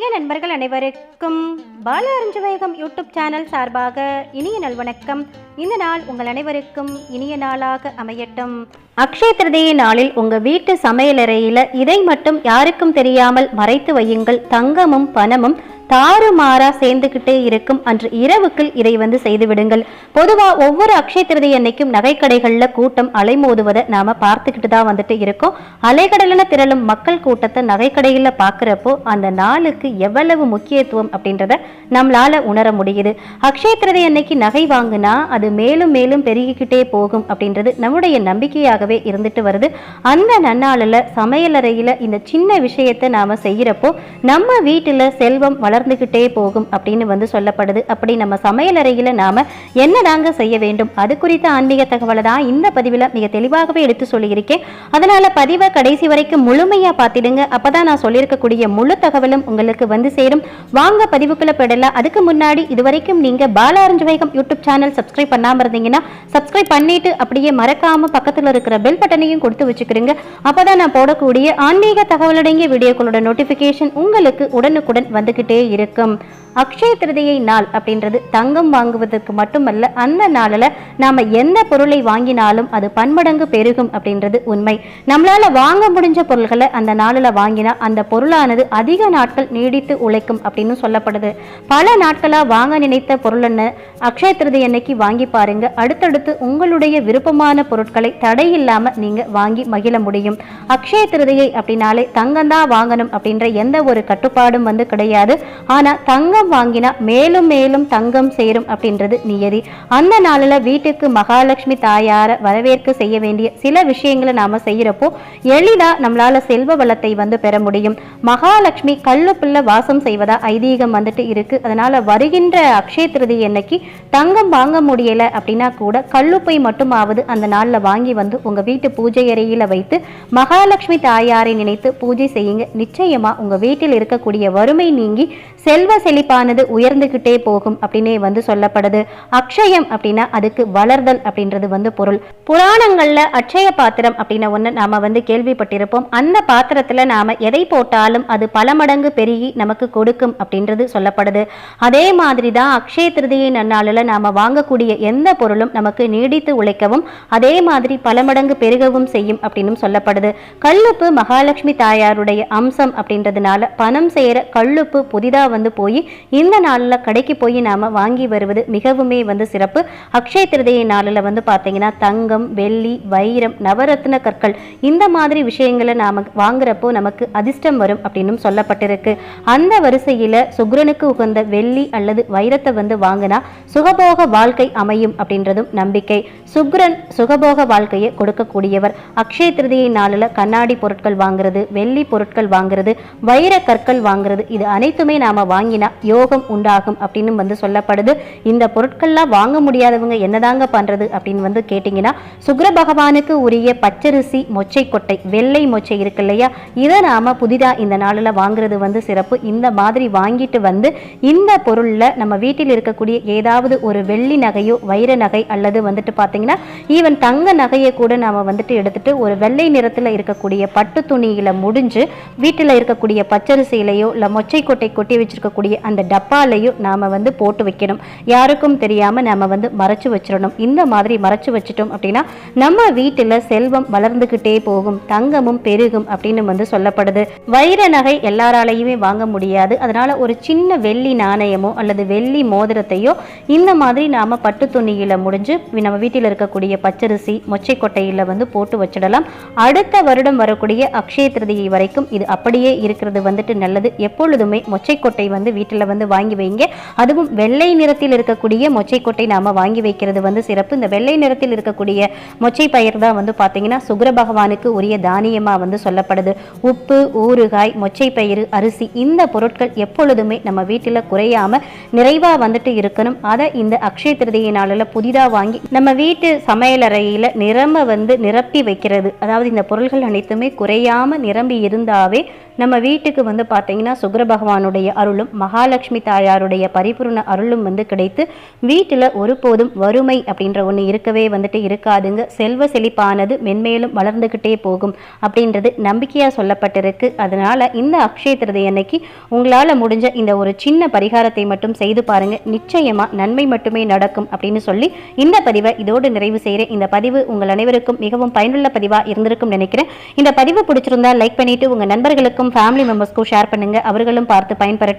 ஆன்மீக நண்பர்கள் அனைவருக்கும் பால அறிஞ்சு வேகம் யூடியூப் சேனல் சார்பாக இனிய நல்வணக்கம். இந்த நாள் உங்கள் அனைவருக்கும் இனிய நாளாக அமையட்டும். அக்ஷய திருதியை நாளில் உங்க வீட்டு சமையலறையில இதை மட்டும் யாருக்கும் தெரியாமல் மறைத்து வையுங்கள். தங்கமும் பணமும் தாறுமாறா சேர்ந்துக்கிட்டே இருக்கும். அன்று இரவுக்குள் இதை வந்து செய்து விடுங்கள். பொதுவா ஒவ்வொரு அக்ஷய திருதி அன்னைக்கும் நகைக்கடைகள்ல கூட்டம் அலைமோதுவதை நாம பார்த்துக்கிட்டு தான் வந்துட்டு இருக்கோம். அலைக்கடலில் திரளும் மக்கள் கூட்டத்தை நகைக்கடையில் பார்க்குறப்போ அந்த நாளுக்கு எவ்வளவு முக்கியத்துவம் அப்படின்றத நம்மளால உணர முடியுது. அக்ஷய திருதி அன்னைக்கு நகை வாங்கினா அது மேலும் மேலும் பெருகிக்கிட்டே போகும் அப்படின்றது நம்முடைய நம்பிக்கையாகவே இருந்துட்டு வருது. அந்த நன்னாளில் சமையலறையில் இந்த சின்ன விஷயத்தை நாம செய்யறப்போ நம்ம வீட்டில் செல்வம் வளர்ந்துக்கிட்டே போகும் அப்படின்னு வந்து சொல்லப்படுது. அப்படி நம்ம சமையலறையில் நாம என்னதாங்க செய்ய வேண்டும்? அது குறித்த ஆன்மீக தகவலை தான் இந்த பதிவில் மிக தெளிவாகவே எடுத்து சொல்லியிருக்கேன். அதனால பதிவை கடைசி வரைக்கும் முழுமையா பார்த்திடுங்க. அப்பதான் நான் சொல்லியிருக்கக்கூடிய முழு தகவலும் உங்களுக்கு வந்து சேரும். வாங்க பதிவுக்குள்ள போயிடலாம். அதுக்கு முன்னாடி இதுவரைக்கும் நீங்க பாலாரஞ்சு வேகம் யூடியூப் சேனல் சப்ஸ்கிரைப் பண்ணாம இருந்தீங்கன்னா சப்ஸ்கிரைப் பண்ணிட்டு அப்படியே மறக்காம பக்கத்துல இருக்கிற பெல் பட்டனையும் கொடுத்து வச்சுக்கிறீங்க அப்பதான் நான் போடக்கூடிய ஆன்மீக தகவலடங்கிய வீடியோக்களோட நோட்டிபிகேஷன் உங்களுக்கு உடனுக்குடன் வந்துகிட்டே இருக்கும். அக்ஷய திருதியை நாள் அப்படின்றது தங்கம் வாங்குவதற்கு மட்டுமல்ல அந்த நாளில் நாம் எந்த பொருளை வாங்கினாலும் அது பன்மடங்கு பெருகும் அப்படின்றது உண்மை. நம்மளால் வாங்க முடிஞ்ச பொருள்களை அந்த நாளில் வாங்கினா அந்த பொருளானது அதிக நாட்கள் நீடித்து உழைக்கும் அப்படின்னு சொல்லப்படுது. பல நாட்களாக வாங்க நினைத்த பொருளன்னு அக்ஷய திருதி அன்னைக்கு வாங்கி பாருங்க. அடுத்தடுத்து உங்களுடைய விருப்பமான பொருட்களை தடையில்லாம நீங்கள் வாங்கி மகிழ முடியும். அக்ஷய திருதியை அப்படின்னாலே தங்கம் தான் வாங்கணும் அப்படின்ற எந்த ஒரு கட்டுப்பாடும் வந்து கிடையாது. ஆனால் தங்க தங்கம் வாங்கினா மேலும் மேலும் தங்கம் சேரும் அப்படின்றது நியதி. அந்த நாளில் வீட்டுக்கு மகாலட்சுமி தாயார வரவேற்க செய்ய வேண்டிய சில விஷயங்களை நாம செய்யறப்போ எளிதா நம்மளால செல்வ வளத்தை வந்து பெற முடியும். மகாலட்சுமி கல்லுப்புள்ள வாசம் செய்வதா ஐதீகம் வந்துட்டு இருக்கு. அதனால வருகின்ற அக்ஷய திருதி அன்னைக்கு தங்கம் வாங்க முடியல அப்படின்னா கூட கல்லுப்பை மட்டுமாவது அந்த நாளில் வாங்கி வந்து உங்க வீட்டு பூஜை அறையில வைத்து மகாலட்சுமி தாயாரை நினைத்து பூஜை செய்யுங்க. நிச்சயமா உங்க வீட்டில் இருக்கக்கூடிய வறுமை நீங்கி செல்வ செழிப்பானது உயர்ந்துகிட்டே போகும் அப்படின்னே வந்து சொல்லப்படுது. அக்ஷயம் அப்படின்னா அதுக்கு வளர்தல் அப்படின்றது வந்து பொருள். புராணங்கள்ல அட்சய பாத்திரம் அப்படின்னு ஒன்று நாம வந்து கேள்விப்பட்டிருப்போம். அந்த பாத்திரத்துல நாம எதை போட்டாலும் அது பல மடங்கு பெருகி நமக்கு கொடுக்கும் அப்படின்றது சொல்லப்படுது. அதே மாதிரி தான் அக்ஷய திருதியை நன்னாளில் நாம வாங்கக்கூடிய எந்த பொருளும் நமக்கு நீடித்து உழைக்கவும் அதே மாதிரி பல மடங்கு பெருகவும் செய்யும் அப்படின்னு சொல்லப்படுது. கல்லுப்பு மகாலட்சுமி தாயாருடைய அம்சம் அப்படின்றதுனால பணம் சேர கல்லுப்பு புதிதாக புதிதா வந்து போய் இந்த நாளில் கடைக்கு போய் நாம் வாங்கி வருவது மிகவுமே வந்து சிறப்பு. அக்ஷய திருதையை நாளில் வந்து பார்த்தீங்கன்னா தங்கம் வெள்ளி வைரம் நவரத்ன கற்கள் இந்த மாதிரி விஷயங்களை நாம் வாங்குறப்போ நமக்கு அதிர்ஷ்டம் வரும் அப்படின்னு சொல்லப்பட்டிருக்கு. அந்த வரிசையில் சுக்ரனுக்கு உகந்த வெள்ளி அல்லது வைரத்தை வந்து வாங்கினா சுகபோக வாழ்க்கை அமையும் அப்படின்றதும் நம்பிக்கை. சுக்ரன் சுகபோக வாழ்க்கையை கொடுக்கக்கூடியவர். அக்ஷய திருதியை நாளில் கண்ணாடி பொருட்கள் வாங்குறது வெள்ளி பொருட்கள் வாங்குறது வைர கற்கள் வாங்குறது இது அனைத்துமே நாம் வாங்கினா யோகம் உண்டாகும் அப்படின்னு வந்து சொல்லப்படுது. இந்த பொருட்கள்லாம் வாங்க முடியாதவங்க என்னதாங்க பண்ணுறது அப்படின்னு வந்து கேட்டிங்கன்னா சுக்ர பகவானுக்கு உரிய பச்சரிசி மொச்சை கொட்டை வெள்ளை மொச்சை இருக்கு இல்லையா? இதை நாம் புதிதாக இந்த நாளில் வாங்குறது வந்து சிறப்பு. இந்த மாதிரி வாங்கிட்டு வந்து இந்த பொருளில் நம்ம வீட்டில் இருக்கக்கூடிய ஏதாவது ஒரு வெள்ளி நகையோ வைர நகை அல்லது வந்துட்டு பார்த்தீங்கன்னா ஈவன் தங்க நகையை கூட நாம் வந்துட்டு எடுத்துட்டு ஒரு வெள்ளை நிறத்தில் இருக்கக்கூடிய பட்டு துணியில் முடிஞ்சு வீட்டில் இருக்கக்கூடிய பச்சரிசியிலையோ இல்லை மொச்சை கொட்டை கொட்டி வச்சுருக்கக்கூடிய அந்த டப்பாலையும் நாம் வந்து போட்டு வைக்கணும். யாருக்கும் தெரியாம நாம வந்து மறைச்சு வச்சிடணும். இந்த மாதிரி மறைச்சு வச்சிட்டோம் அப்படின்னா நம்ம வீட்டில் செல்வம் வளர்ந்துக்கிட்டே போகும். தங்கமும் பெருகும் அப்படின்னு வந்து சொல்லப்படுது. வைர நகை எல்லாராலையுமே வாங்க முடியாது. அதனால ஒரு சின்ன வெள்ளி நாணயமோ அல்லது வெள்ளி மோதிரத்தையோ இந்த மாதிரி நாம பட்டு துணியில முடிஞ்சு நம்ம வீட்டில் இருக்கக்கூடிய பச்சரிசி மொச்சை கொட்டையில வந்து போட்டு வச்சிடலாம். அடுத்த வருடம் வரக்கூடிய அக்ஷய திருதியை வரைக்கும் இது அப்படியே இருக்கிறது வந்துட்டு நல்லது. எப்பொழுதுமே மொச்சை கொட்டை மொச்சைக்கொட்டை வந்து வீட்டில் வந்து வாங்கி வைங்க. அதுவும் வெள்ளை நிறத்தில் இருக்கக்கூடிய மொச்சைக்கொட்டை நாம் வாங்கி வைக்கிறது வந்து சிறப்பு. இந்த வெள்ளை நிறத்தில் இருக்கக்கூடிய மொச்சை பயிர் தான் வந்து பார்த்தீங்கன்னா சுகர பகவானுக்கு உரிய தானியமாக வந்து சொல்லப்படுது. உப்பு ஊறுகாய் மொச்சை பயிறு அரிசி இந்த பொருட்கள் எப்பொழுதுமே நம்ம வீட்டில் குறையாமல் நிறைவாக வந்துட்டு இருக்கணும். அதை இந்த அக்ஷய திருதியை நாளில் புதிதாக வாங்கி நம்ம வீட்டு சமையலறையில் நிரம்ப வந்து நிரப்பி வைக்கிறது. அதாவது இந்த பொருள்கள் அனைத்துமே குறையாமல் நிரம்பி இருந்தாவே நம்ம வீட்டுக்கு வந்து பார்த்தீங்கன்னா சுகர பகவானுடைய அருள் அருளும் மகாலட்சுமி தாயாருடைய பரிபூர்ண அருளும் வந்து கிடைத்து வீட்டில் ஒருபோதும் வறுமை அப்படின்ற ஒன்று இருக்கவே வந்துட்டு இருக்காதுங்க. செல்வ செழிப்பானது மென்மேலும் வளர்ந்துக்கிட்டே போகும் அப்படின்றது நம்பிக்கையாக சொல்லப்பட்டிருக்கு. அதனால இந்த அக்ஷய திருதை அன்னைக்கு உங்களால் முடிஞ்ச இந்த ஒரு சின்ன பரிகாரத்தை மட்டும் செய்து பாருங்க. நிச்சயமா நன்மை மட்டுமே நடக்கும் அப்படின்னு சொல்லி இந்த பதிவை இதோடு நிறைவு செய்கிறேன் இந்த பதிவு உங்கள் அனைவருக்கும் மிகவும் பயனுள்ள பதிவாக இருந்திருக்கும் நினைக்கிறேன். இந்த பதிவு பிடிச்சிருந்தா லைக் பண்ணிட்டு உங்கள் நண்பர்களுக்கும் ஃபேமிலி மெம்பர்ஸ்க்கும் ஷேர் பண்ணுங்க. அவர்களும் பார்த்து பயன்பெறட்டும்.